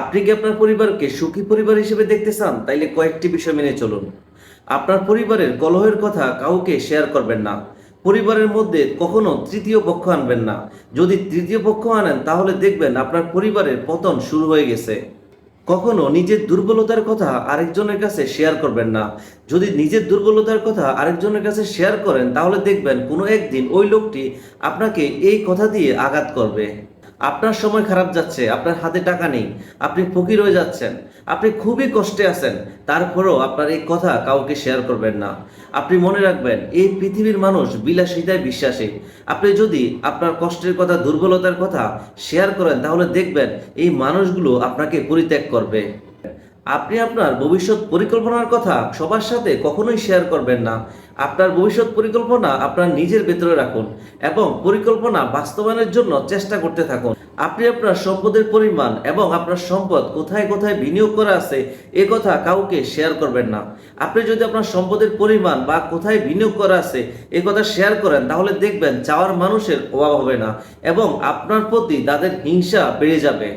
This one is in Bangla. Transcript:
আপনি কি আপনার পরিবারকে সুখী পরিবার হিসেবে দেখতে চান? তাইলে কয়েকটি বিষয় মেনে চলুন। আপনার পরিবারের কলহের কথা কাউকে শেয়ার করবেন না। পরিবারের মধ্যে কখনো তৃতীয় পক্ষ আনবেন না। যদি তৃতীয় পক্ষ আনেন, তাহলে দেখবেন আপনার পরিবারের পতন শুরু হয়ে গেছে। কখনো নিজের দুর্বলতার কথা আরেকজনের কাছে শেয়ার করবেন না। যদি নিজের দুর্বলতার কথা আরেকজনের কাছে শেয়ার করেন, তাহলে দেখবেন কোনো একদিন ওই লোকটি আপনাকে এই কথা দিয়ে আঘাত করবে। আপনার সময় খারাপ যাচ্ছে, আপনার হাতে টাকা নেই, আপনি ফকির হয়ে যাচ্ছেন, আপনি খুবই কষ্টে আছেন, তারপরেও আপনার এই কথা কাউকে শেয়ার করবেন না। আপনি মনে রাখবেন, এই পৃথিবীর মানুষ বিলাসিতায় বিশ্বাসী। আপনি যদি আপনার কষ্টের কথা, দুর্বলতার কথা শেয়ার করেন, তাহলে দেখবেন এই মানুষগুলো আপনাকে পরিত্যাগ করবে। আপনি আপনার ভবিষ্যৎ পরিকল্পনার কথা সবার সাথে কখনোই শেয়ার করবেন না। আপনার ভবিষ্যৎ পরিকল্পনা আপনার নিজের ভেতরে রাখুন এবং পরিকল্পনা বাস্তবায়নের জন্য চেষ্টা করতে থাকুন। আপনি আপনার সম্পদের পরিমাণ এবং আপনার সম্পদ কোথায় কোথায় বিনিয়োগ করা আছে, এ কথা কাউকে শেয়ার করবেন না। আপনি যদি আপনার সম্পদের পরিমাণ বা কোথায় বিনিয়োগ করা আছে, এ কথা শেয়ার করেন, তাহলে দেখবেন চাওয়ার মানুষের অভাব হবে না এবং আপনার প্রতি তাদের হিংসা বেড়ে যাবে।